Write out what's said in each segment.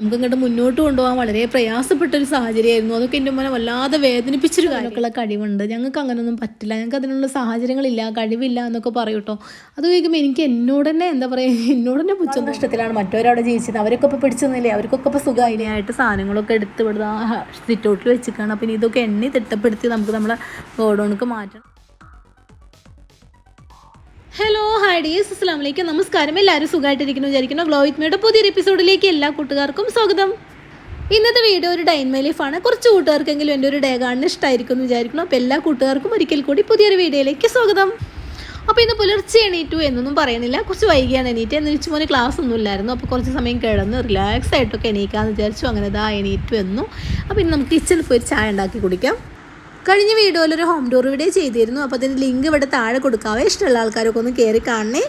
നമുക്ക് ഇങ്ങോട്ട് മുന്നോട്ട് കൊണ്ടുപോകാൻ വളരെ പ്രയാസപ്പെട്ട ഒരു സാഹചര്യമായിരുന്നു. അതൊക്കെ എന്റെ മോനെ വല്ലാതെ വേദനിപ്പിച്ചൊരു കാര്യമൊക്കെയുള്ള കഴിവുണ്ട്. ഞങ്ങൾക്ക് അങ്ങനെയൊന്നും പറ്റില്ല. ഞങ്ങൾക്ക് അതിനുള്ള സാഹചര്യങ്ങളില്ല. കഴിവില്ല എന്നൊക്കെ പറയും കേട്ടോ. അത് കേൾക്കുമ്പോൾ എനിക്ക് എന്നോട് തന്നെ എന്താ പറയുക എന്നോട് തന്നെ പുച്ഛം നഷ്ടത്തിലാണ് മറ്റവരവിടെ ജീവിച്ചത്. അവരൊക്കെ ഇപ്പോൾ പിടിച്ചെന്നില്ലേ അവർക്കൊക്കെ ഇപ്പോൾ സുഖമായിട്ട് സാധനങ്ങളൊക്കെ എടുത്ത് വിടുന്ന സിറ്റൗട്ടിൽ വെച്ചിക്കാണ് അപ്പം ഇനി ഇതൊക്കെ എണ്ണി തിട്ടപ്പെടുത്തി നമുക്ക് നമ്മളെ ഗോഡൗണിക്ക് മാറ്റണം. ഹലോ ഹായ് അസ്സാം വലൈക്കും നമസ്കാരം എല്ലാവരും സുഖമായിട്ടിരിക്കുന്നു. വിചാരിക്കുന്നു ഗ്ലോ വിത്ത് മീയുടെ പുതിയൊരു എപ്പിസോഡിലേക്ക് എല്ലാ കൂട്ടുകാർക്കും സ്വാഗതം. ഇന്നത്തെ വീഡിയോ ഒരു ഡൈൻ ലൈഫാണ് കുറച്ച് കൂട്ടുകാർക്കെങ്കിലും എന്റെ ഒരു ഡേ കാണുന്ന ഇഷ്ടമായിരിക്കും എന്ന് വിചാരിക്കുന്നു. അപ്പോൾ എല്ലാ കൂട്ടുകാർക്കും ഒരിക്കൽ കൂടി പുതിയൊരു വീഡിയോയിലേക്ക് സ്വാഗതം. അപ്പോൾ ഇന്ന് പുലർച്ചെ എണീറ്റു എന്നൊന്നും പറയുന്നില്ല. കുറച്ച് വൈകിയാണ് എണീറ്റ്. എന്ന് വെച്ച് പോലെ ക്ലാസ് ഒന്നും ഇല്ലായിരുന്നു. അപ്പോൾ കുറച്ച് സമയം കിടന്ന് റിലാക്സ് ആയിട്ടൊക്കെ എണീക്കാമെന്ന് വിചാരിച്ചു. അങ്ങനെ ഇതാ എണീറ്റു എന്നു. അപ്പോൾ ഇന്ന് നമുക്ക് കിച്ചണിൽ പോയി ചായ ഉണ്ടാക്കി കുടിക്കാം. കഴിഞ്ഞ വീഡിയോയിൽ ഒരു ഹോം ടൂർ വീഡിയോ ചെയ്തിരുന്നു. അപ്പോൾ അതിന്റെ ലിങ്ക് ഇവിടെ താഴെ കൊടുക്കാവേ ഇഷ്ടമുള്ള ആൾക്കാരൊക്കെ ഒന്ന് കയറി കാണണേ.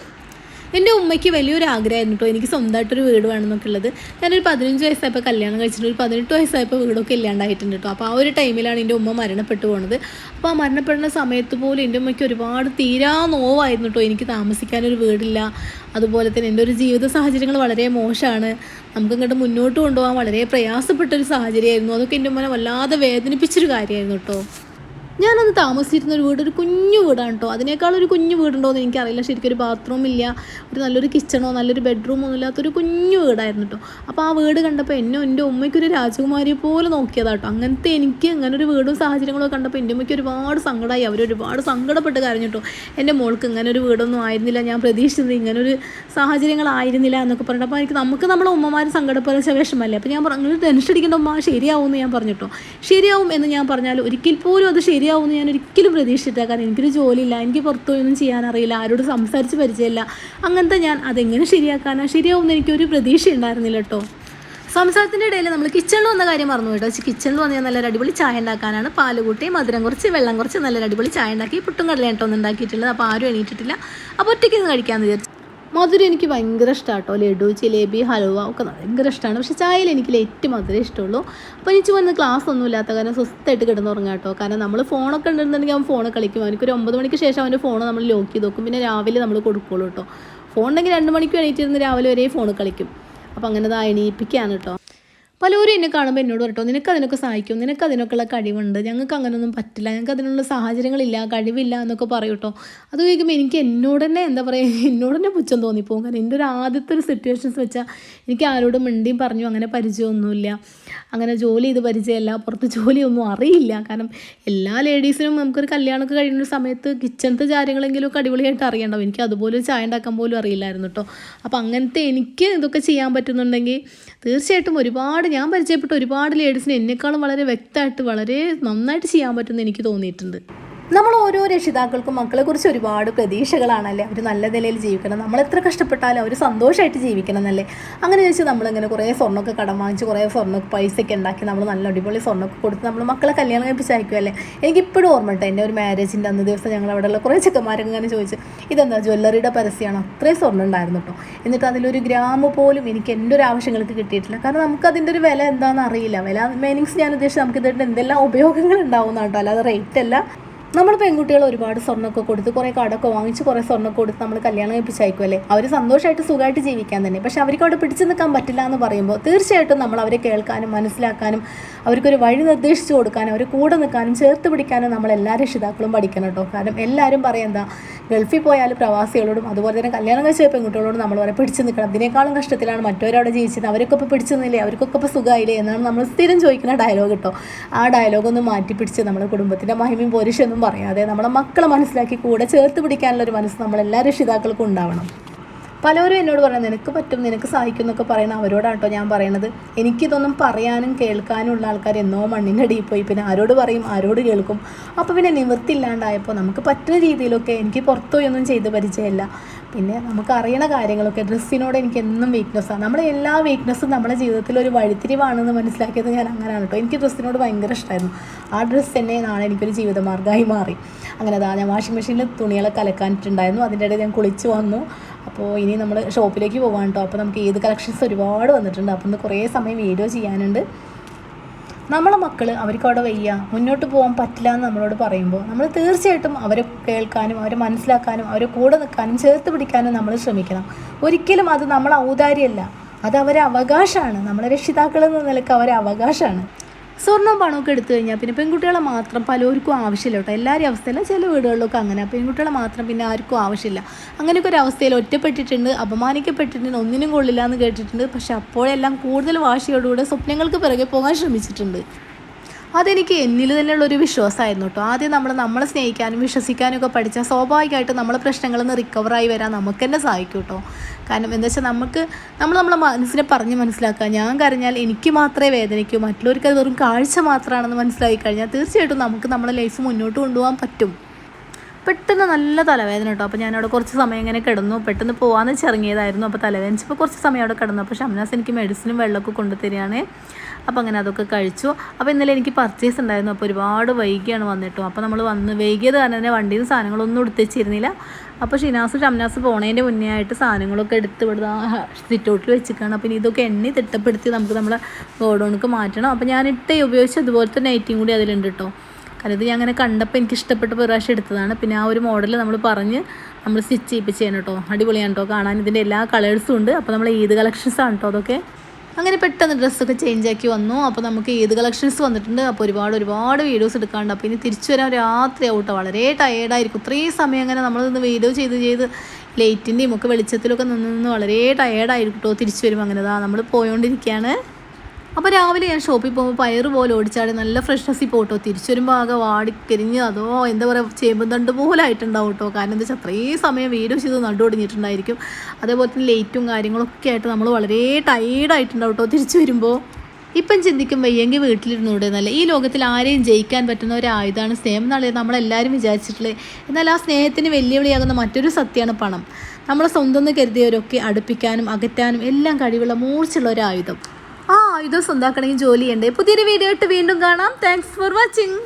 എന്റെ ഉമ്മയ്ക്ക് വലിയൊരു ആഗ്രഹമായിരുന്നു കേട്ടോ എനിക്ക് സ്വന്തമായിട്ടൊരു വീട് വേണമെന്നൊക്കെ ഉള്ളത്. ഞാനൊരു പതിനഞ്ച് വയസ്സായപ്പോൾ കല്യാണം കഴിച്ചിട്ട് ഒരു പതിനെട്ട് വയസ്സായപ്പോൾ വീടൊക്കെ ഇല്ലാണ്ടായിട്ടുണ്ട് കേട്ടോ അപ്പോൾ ആ ഒരു ടൈമിലാണ് എന്റെ ഉമ്മ മരണപ്പെട്ടു പോകുന്നത് അപ്പോൾ ആ മരണപ്പെടുന്ന സമയത്ത് പോലും എന്റെ ഉമ്മയ്ക്ക് ഒരുപാട് തീരാ നോവായിരുന്നു കേട്ടോ എനിക്ക് താമസിക്കാനൊരു വീടില്ല. അതുപോലെ തന്നെ എന്റെ ഒരു ജീവിത സാഹചര്യങ്ങൾ വളരെ മോശമാണ്. നമുക്ക് ഇങ്ങോട്ട് മുന്നോട്ട് കൊണ്ടുപോകാൻ വളരെ പ്രയാസപ്പെട്ടൊരു സാഹചര്യമായിരുന്നു. അതൊക്കെ എന്റെ ഉമ്മനെ വല്ലാതെ വേദനിപ്പിച്ചൊരു കാര്യമായിരുന്നു കേട്ടോ ഞാനന്ന് താമസിച്ചിരുന്ന ഒരു വീട് ഒരു കുഞ്ഞു വീടാണ് കേട്ടോ അതിനേക്കാൾ ഒരു കുഞ്ഞു വീടുണ്ടോ എന്ന് എനിക്കറിയില്ല. ശരിക്കും ഒരു ബാത്റൂം ഇല്ല ഒരു നല്ലൊരു കിച്ചണോ നല്ലൊരു ബെഡ്റൂമോ ഒന്നും ഇല്ലാത്തൊരു കുഞ്ഞു വീടായിരുന്നു കേട്ടോ അപ്പോൾ ആ വീട് കണ്ടപ്പോൾ എന്നെ എന്റെ ഉമ്മയ്ക്കൊരു രാജകുമാരിയെ പോലെ നോക്കിയതാണ് കേട്ടോ അങ്ങനത്തെ എനിക്ക് അങ്ങനെ ഒരു വീടും സാഹചര്യങ്ങളോ കണ്ടപ്പോൾ എന്റെ ഉമ്മയ്ക്ക് ഒരുപാട് സങ്കടമായി അവർ ഒരുപാട് സങ്കടപ്പെട്ട് കരഞ്ഞു കേട്ടോ എന്റെ മോൾക്ക് ഇങ്ങനെ ഒരു വീടൊന്നും ആയിരുന്നില്ല. ഞാൻ പ്രതീക്ഷിച്ചത് ഇങ്ങനൊരു സാഹചര്യങ്ങളായിരുന്നില്ല എന്നൊക്കെ പറഞ്ഞിട്ട് അപ്പോൾ എനിക്ക് നമുക്ക് നമ്മളെ ഉമ്മമാർ സങ്കടപ്പെടുന്ന വിഷമല്ലേ? അപ്പോൾ ഞാൻ പറഞ്ഞു ടെൻഷൻ അടിക്കേണ്ട ഉമ്മ ശരിയാവും എന്ന് ഞാൻ പറഞ്ഞു കേട്ടോ ശരിയാവും എന്ന് ഞാൻ പറഞ്ഞാൽ ഒരിക്കൽ പോലും അത് ശരിയാവും എന്ന് ഞാൻ ഒരിക്കലും പ്രതീക്ഷിച്ചിട്ടില്ല. കാരണം എനിക്കൊരു ജോലിയില്ല എനിക്ക് പുറത്തുപോയൊന്നും ചെയ്യാൻ അറിയില്ല ആരോട് സംസാരിച്ച് പരിചയമില്ല. അങ്ങനത്തെ ഞാൻ അതെങ്ങനെ ശരിയാക്കാനാ? ശരിയാവും എന്ന് എനിക്കൊരു പ്രതീക്ഷ ഉണ്ടായിരുന്നില്ല കേട്ടോ. സംസാരത്തിന്റെ ഇടയിൽ നമ്മൾ കിച്ചണിൽ വന്ന കാര്യം മറന്നു കേട്ടോ. പക്ഷേ കിച്ചണിൽ വന്ന് ഞാൻ നല്ലൊരു അടിപൊളി ചായ ഉണ്ടാക്കാനാണ് പാൽ കൂട്ടി മധുരം കുറച്ച് വെള്ളം കുറച്ച് നല്ലൊരു അടിപൊളി ചായ ഉണ്ടാക്കി പുട്ടും കടലയും കേട്ടോ ഒന്നും ഉണ്ടാക്കിയിട്ടുള്ളത്. അപ്പോൾ ആരും എണീറ്റിട്ടില്ല. അപ്പോൾ ഒറ്റയ്ക്ക് കഴിക്കാമെന്ന് വിചാരിച്ചു. മധുരം എനിക്ക് ഭയങ്കര ഇഷ്ടമാണ് കേട്ടോ ലഡു ജിലേബി ഹലുവ ഒക്കെ ഭയങ്കര ഇഷ്ടമാണ് പക്ഷേ ചായയിൽ എനിക്ക് ലേറ്റ് മധുരം ഇഷ്ടമുള്ളൂ. അപ്പോൾ എനിക്ക് വന്ന് ക്ലാസ് ഒന്നും ഇല്ലാത്ത കാരണം സ്വസ്ഥമായിട്ട് കിടന്നുറങ്ങാം കേട്ടോ കാരണം നമ്മൾ ഫോണൊക്കെ ഉണ്ടെന്നുണ്ടെങ്കിൽ അവൻ ഫോൺ കളിക്കും. അവനക്ക് ഒരു ഒമ്പത് മണിക്ക് ശേഷം അവന്റെ ഫോൺ നമ്മൾ ലോക്ക് ചെയ്ത് നോക്കും പിന്നെ രാവിലെ നമ്മൾ കൊടുക്കുള്ളൂ കേട്ടോ ഫോൺ ഉണ്ടെങ്കിൽ രണ്ട് മണിക്ക് എണീറ്റിരുന്ന് രാവിലെ വരെ ഫോൺ കളിക്കും. അപ്പോൾ അങ്ങനെ അത് എണീപ്പിക്കുകയാണ് കേട്ടോ പലരും എന്നെ കാണുമ്പോൾ എന്നോട് പറട്ടോ നിനക്ക് അതിനൊക്കെ സഹായിക്കും നിനക്ക് അതിനൊക്കെയുള്ള കഴിവുണ്ട് ഞങ്ങൾക്ക് അങ്ങനെയൊന്നും പറ്റില്ല ഞങ്ങൾക്ക് അതിനുള്ള സാഹചര്യങ്ങളില്ല കഴിവില്ല എന്നൊക്കെ പറയും കേട്ടോ അത് ചോദിക്കുമ്പോൾ എനിക്ക് എന്നോട് തന്നെ എന്താ പറയുക എന്നോട് തന്നെ പുച്ഛം തോന്നിപ്പോകും. കാരണം എന്റെ ഒരു ആദ്യത്തെ ഒരു സിറ്റുവേഷൻസ് വെച്ചാൽ എനിക്ക് ആരോടും മിണ്ടിയും പറഞ്ഞു അങ്ങനെ പരിചയമൊന്നുമില്ല. അങ്ങനെ ജോലി ചെയ്ത് പരിചയമല്ല പുറത്ത് ജോലിയൊന്നും അറിയില്ല. കാരണം എല്ലാ ലേഡീസിനും നമുക്കൊരു കല്യാണമൊക്കെ കഴിയുന്ന സമയത്ത് കിച്ചണത്തെ കാര്യങ്ങളെങ്കിലും ഒക്കെ അടിപൊളിയായിട്ട് അറിയണ്ടാവും. എനിക്ക് അതുപോലെ ചായ ഉണ്ടാക്കാൻ പോലും അറിയില്ലായിരുന്നു കേട്ടോ അപ്പോൾ അങ്ങനത്തെ എനിക്ക് ഇതൊക്കെ ചെയ്യാൻ പറ്റുന്നുണ്ടെങ്കിൽ തീർച്ചയായിട്ടും ഒരുപാട് ഞാൻ പരിചയപ്പെട്ട ഒരുപാട് ലേഡീസിന് എന്നെക്കാളും വളരെ വ്യക്തമായിട്ട് വളരെ നന്നായിട്ട് ചെയ്യാൻ പറ്റുമെന്ന് എനിക്ക് തോന്നിയിട്ടുണ്ട്. നമ്മൾ ഓരോ രക്ഷിതാക്കൾക്കും മക്കളെക്കുറിച്ച് ഒരുപാട് പ്രതീക്ഷകളാണല്ലേ? അവർ നല്ല നിലയിൽ ജീവിക്കണം. നമ്മൾ എത്ര കഷ്ടപ്പെട്ടാലും അവർ സന്തോഷമായിട്ട് ജീവിക്കണം എന്നല്ലേ അങ്ങനെ ചോദിച്ചാൽ നമ്മളിങ്ങനെ കുറേ സ്വർണമൊക്കെ കടം വാങ്ങിച്ച് കുറേ സ്വർണ പൈസയൊക്കെ ഉണ്ടാക്കി നമ്മൾ നല്ല അടിപൊളി സ്വർണമൊക്കെ കൊടുത്ത് നമ്മൾ മക്കളെ കല്യാണം കഴിപ്പിച്ച് അയക്കുമല്ലേ എനിക്കിപ്പോഴും ഓർമ്മ കേട്ടോ എന്റെ ഒരു മാരേജിന്റെ അന്ന് ദിവസം ഞങ്ങൾ അവിടെയുള്ള കുറേ ചെക്കന്മാരൊക്കെ ഇങ്ങനെ ചോദിച്ചു ഇതെന്താ ജ്വല്ലറിയുടെ പരസ്യമാണ്? അത്രയും സ്വർണം ഉണ്ടായിരുന്നു കേട്ടോ എന്നിട്ട് അതിലൊരു ഗ്രാമ പോലും എനിക്ക് എന്റെ ഒരു ആവശ്യങ്ങൾക്ക് കിട്ടിയിട്ടില്ല. കാരണം നമുക്ക് അതിന്റെ ഒരു വില എന്താണെന്ന് അറിയില്ല. വില മീനിങ്സ് ഞാൻ ഉദ്ദേശിച്ചത് നമുക്ക് ഇതിന്റെ എന്തെല്ലാം ഉപയോഗങ്ങൾ ഉണ്ടാവുന്ന കേട്ടോ അല്ലാതെ റേറ്റ് അല്ല. നമ്മൾ പെൺകുട്ടികൾ ഒരുപാട് സ്വർണമൊക്കെ കൊടുത്ത് കുറേ കടമൊക്കെ വാങ്ങിച്ച് കുറേ സ്വർണമൊക്കെ കൊടുത്ത് നമ്മൾ കല്യാണം കഴിപ്പിച്ചയക്കുമല്ലേ അവർ സന്തോഷമായിട്ട് സുഖമായിട്ട് ജീവിക്കാൻ തന്നെ. പക്ഷെ അവർക്ക് അവിടെ പിടിച്ചു നിൽക്കാൻ പറ്റില്ല എന്ന് പറയുമ്പോൾ തീർച്ചയായിട്ടും നമ്മൾ അവരെ കേൾക്കാനും മനസ്സിലാക്കാനും അവർക്കൊരു വഴി നിർദ്ദേശിച്ചു കൊടുക്കാനും അവർ കൂടെ നിൽക്കാനും ചേർത്ത് പിടിക്കാനും നമ്മൾ എല്ലാ രക്ഷിതാക്കളും പഠിക്കണം കേട്ടോ. കാരണം എല്ലാവരും പറയും എന്താ ഗൾഫിൽ പോയാൽ പ്രവാസികളോടും അതുപോലെ തന്നെ കല്യാണം കഴിച്ച പെൺകുട്ടികളോടും നമ്മൾ അവരെ പിടിച്ചു നിൽക്കണം. അതിനേക്കാളും കഷ്ടത്തിലാണ് മറ്റവരവിടെ ജീവിച്ചത്. അവർക്കൊക്കെ ഇപ്പോൾ പിടിച്ചു നിന്നില്ലേ? അവർക്കൊക്കെ ഇപ്പോൾ സുഖമായില്ലേ? എന്നാണ് നമ്മൾ സ്ഥിരം ചോദിക്കുന്ന ഡയലോഗ് കേട്ടോ. ആ ഡയലോഗ് ഒന്ന് മാറ്റി പിടിച്ച് നമ്മുടെ കുടുംബത്തിന്റെ മഹിമയും പോരിഷൊന്നും പറയാതെ നമ്മളെ മക്കളെ മനസ്സിലാക്കി കൂടെ ചേർത്ത് പിടിക്കാനുള്ള ഒരു മനസ്സ് നമ്മൾ എല്ലാ രക്ഷിതാക്കൾക്കും ഉണ്ടാവണം. പലരും എന്നോട് പറയുന്നത് നിനക്ക് പറ്റും നിനക്ക് സഹായിക്കും എന്നൊക്കെ പറയുന്ന അവരോടാണ് കേട്ടോ ഞാൻ പറയണത്. എനിക്കിതൊന്നും പറയാനും കേൾക്കാനും ഉള്ള ആൾക്കാർ എന്നോ മണ്ണിന്റെ അടിയിൽ പോയി പിന്നെ ആരോട് പറയും ആരോട് കേൾക്കും. അപ്പോൾ പിന്നെ നിവൃത്തി നിവൃത്തിയില്ലാണ്ടായപ്പോൾ നമുക്ക് പറ്റുന്ന രീതിയിലൊക്കെ എനിക്ക് പുറത്തുപോയി ഒന്നും ചെയ്ത് പരിചയമില്ല. പിന്നെ നമുക്ക് അറിയണ കാര്യങ്ങളൊക്കെ ഡ്രസ്സിനോട് എനിക്ക് എന്നും വീക്ക്നെസ്സാണ് നമ്മുടെ എല്ലാ വീക്ക്നെസ്സും നമ്മുടെ ജീവിതത്തിൽ ഒരു വഴിത്തിരിവാണെന്ന് മനസ്സിലാക്കിയത് ഞാൻ അങ്ങനെയാണ് കേട്ടോ എനിക്ക് ഡ്രസ്സിനോട് ഭയങ്കര ഇഷ്ടമായിരുന്നു ആ ഡ്രസ്സ് തന്നെ നാളെ എനിക്കൊരു ജീവിതമാർഗമായി മാറി. അങ്ങനെ അതാ ഞാൻ വാഷിംഗ് മെഷീനിൽ തുണികളൊക്കെ അലക്കാനിട്ടുണ്ടായിരുന്നു അതിന്റെ ഇടയിൽ ഞാൻ കുളിച്ച് വന്നു. അപ്പോൾ ഇനി നമ്മൾ ഷോപ്പിലേക്ക് പോകാൻ കേട്ടോ അപ്പോൾ നമുക്ക് ഏത് കളക്ഷൻസ് ഒരുപാട് വന്നിട്ടുണ്ട്. അപ്പോൾ ഇന്ന് കുറേ സമയം വീഡിയോ ചെയ്യാനുണ്ട്. നമ്മളെ മക്കൾ അവർക്ക് അവിടെ വയ്യ. മുന്നോട്ട് പോകാൻ പറ്റില്ല എന്ന് നമ്മളോട് പറയുമ്പോൾ നമ്മൾ തീർച്ചയായിട്ടും അവരെ കേൾക്കാനും അവരെ മനസ്സിലാക്കാനും അവരെ കൂടെ നിൽക്കാനും ചേർത്ത് പിടിക്കാനും നമ്മൾ ശ്രമിക്കണം. ഒരിക്കലും അത് നമ്മൾ ഔദാര്യമല്ല. അത് അവരെ അവകാശമാണ്. നമ്മളെ രക്ഷിതാക്കൾ എന്ന നിലയ്ക്ക് അവരെ അവകാശമാണ്. സ്വർണവും പണമൊക്കെ എടുത്തു കഴിഞ്ഞാൽ പിന്നെ പെൺകുട്ടികളെ മാത്രം പലർക്കും ആവശ്യമില്ല കേട്ടോ. എല്ലാവരും അവസ്ഥയില്ല ചില വീടുകളിലൊക്കെ അങ്ങനെ. പെൺകുട്ടികളെ മാത്രം പിന്നെ ആർക്കും ആവശ്യമില്ല. അങ്ങനെയൊക്കെ ഒരു അവസ്ഥയിൽ ഒറ്റപ്പെട്ടിട്ടുണ്ട് അപമാനിക്കപ്പെട്ടിട്ടുണ്ട് ഒന്നിനും കൊള്ളില്ല എന്ന് കേട്ടിട്ടുണ്ട്. പക്ഷെ അപ്പോഴെല്ലാം കൂടുതൽ വാശിയോടുകൂടെ സ്വപ്നങ്ങൾക്ക് പിറകെ പോകാൻ ശ്രമിച്ചിട്ടുണ്ട്. അതെനിക്ക് എന്നിൽ തന്നെയുള്ളൊരു വിശ്വാസമായിരുന്നു കേട്ടോ. ആദ്യം നമ്മൾ നമ്മളെ സ്നേഹിക്കാനും വിശ്വസിക്കാനും ഒക്കെ പഠിച്ചാൽ സ്വാഭാവികമായിട്ട് പ്രശ്നങ്ങളിൽ നിന്ന് റിക്കവറായി വരാൻ നമുക്ക് തന്നെ സഹായിക്കും കേട്ടോ. കാരണം എന്താ വെച്ചാൽ നമുക്ക് നമ്മൾ നമ്മളെ മനസ്സിനെ പറഞ്ഞ് മനസ്സിലാക്കുക. ഞാൻ കരഞ്ഞാൽ എനിക്ക് മാത്രമേ വേദനിക്കൂ. മറ്റുള്ളവർക്ക് അത് വെറും കാഴ്ച മാത്രമാണെന്ന് മനസ്സിലാക്കി കഴിഞ്ഞാൽ തീർച്ചയായിട്ടും നമുക്ക് നമ്മളെ ലൈഫ് മുന്നോട്ട് കൊണ്ടുപോകാൻ പറ്റും. പെട്ടെന്ന് നല്ല തലവേദന കേട്ടോ. അപ്പോൾ ഞാനവിടെ കുറച്ച് സമയം ഇങ്ങനെ കിടന്നു. പെട്ടെന്ന് പോകാമെന്ന് വെച്ചിറങ്ങിയതായിരുന്നു അപ്പോൾ തലവേദനിച്ചപ്പോൾ കുറച്ച് സമയം അവിടെ കിടന്നു. അപ്പോൾ ഷംനാസ് എനിക്ക് മെഡിസിനും വെള്ളമൊക്കെ കൊണ്ടുതരികയാണ്. അപ്പോൾ അങ്ങനെ അതൊക്കെ കഴിച്ചു. അപ്പോൾ ഇന്നലെ എനിക്ക് പർച്ചേസ് ഉണ്ടായിരുന്നു. അപ്പോൾ ഒരുപാട് വൈകിയാണ് വന്നിട്ടും. അപ്പോൾ നമ്മൾ വന്ന് വൈകിയത് കാരണം തന്നെ വണ്ടിയിൽ നിന്ന് സാധനങ്ങളൊന്നും എടുത്തുവെച്ചിരുന്നില്ല അപ്പോൾ ഷിനാസ് ഷംനാസ് പോണേന്റെ മുന്നേ ആയിട്ട് സാധനങ്ങളൊക്കെ എടുത്ത് ഇവിടെ സിറ്റൗട്ടിൽ വെച്ചിരിക്കുകയാണ് അപ്പോൾ ഇനി ഇതൊക്കെ എണ്ണി തിട്ടപ്പെടുത്തി നമുക്ക് നമ്മളെ ഗോഡൗണിക്ക് മാറ്റണം. അപ്പോൾ ഞാൻ ഇട്ട് ഉപയോഗിച്ച് അതുപോലത്തെ നൈറ്റിയും കൂടി അതിലുണ്ട് കേട്ടോ കാരണം ഇത് ഞാൻ അങ്ങനെ കണ്ടപ്പോൾ എനിക്ക് ഇഷ്ടപ്പെട്ട പ്രാവശ്യം എടുത്തതാണ്. പിന്നെ ആ ഒരു മോഡൽ നമ്മൾ പറഞ്ഞ് നമ്മൾ സ്റ്റിച്ച് ചെയ്യിപ്പിച്ച് ചെയ്യണം കേട്ടോ അടിപൊളിയാണ് കേട്ടോ കാണാൻ ഇതിന്റെ എല്ലാ കളേഴ്സും ഉണ്ട്. അപ്പോൾ നമ്മൾ ഈദ് കളക്ഷൻസാണ് കേട്ടോ അതൊക്കെ അങ്ങനെ പെട്ടെന്ന് ഡ്രസ്സൊക്കെ ചേഞ്ച് ആക്കി വന്നു. അപ്പോൾ നമുക്ക് ഏത് കളക്ഷൻസ് വന്നിട്ടുണ്ട്? അപ്പോൾ ഒരുപാട് ഒരുപാട് വീഡിയോസ് എടുക്കാണ്ട് അപ്പോൾ ഇനി തിരിച്ചു വരാൻ രാത്രി ആവട്ടെ വളരെ ടയേർഡായിരിക്കും ഇത്രയും സമയം അങ്ങനെ നമ്മൾ നിന്ന് വീഡിയോ ചെയ്ത് ചെയ്ത് ലൈറ്റിന്റെയും ഒക്കെ വെളിച്ചത്തിലൊക്കെ നിന്ന് നിന്ന് വളരെ ടയേർഡായിരിക്കും കേട്ടോ തിരിച്ചു വരുമ്പോൾ അങ്ങനെ നമ്മൾ പോയോണ്ടിരിക്കുകയാണ് അപ്പോൾ രാവിലെ ഞാൻ ഷോപ്പിൽ പോകുമ്പോൾ പയറ് പോലെ ഓടിച്ചാടി നല്ല ഫ്രഷ്നസ്സിൽ പോട്ടോ തിരിച്ചു വരുമ്പോൾ ആകെ വാടിക്കരിഞ്ഞ് അതോ എന്താ പറയുക ചേമ്പും തണ്ട് പോലെ ആയിട്ടുണ്ടാവും കേട്ടോ കാരണം എന്താ വെച്ചാൽ അത്രയും സമയം വീഡിയോ ചെയ്ത് നടു ഒടിഞ്ഞിട്ടുണ്ടായിരിക്കും. അതേപോലെ തന്നെ ലേറ്റും കാര്യങ്ങളൊക്കെ ആയിട്ട് നമ്മൾ വളരെ ടയേർഡായിട്ടുണ്ടാവും കേട്ടോ തിരിച്ചു വരുമ്പോൾ ഇപ്പം ചിന്തിക്കും വയ്യെങ്കിൽ വീട്ടിലിരുന്നൂടെ എന്നല്ല. ഈ ലോകത്തിൽ ആരെയും ജയിക്കാൻ പറ്റുന്ന ഒരു ആയുധമാണ് സ്നേഹം എന്നുള്ളത് നമ്മളെല്ലാവരും വിചാരിച്ചിട്ടുള്ളത് എന്നാൽ ആ സ്നേഹത്തിന് വെല്ലുവിളിയാകുന്ന മറ്റൊരു സത്യമാണ് പണം. നമ്മളെ സ്വന്തം എന്ന് കരുതിയവരൊക്കെ അടുപ്പിക്കാനും അകറ്റാനും എല്ലാം കഴിവുള്ള മൂർച്ചുള്ള ഒരു ആയുധം. ആയുധം സ്വന്താക്കണമെങ്കിൽ ജോലി ചെയ്യണ്ടേ? പുതിയൊരു വീഡിയോ ഇട്ട് വീണ്ടും കാണാം. Thanks for watching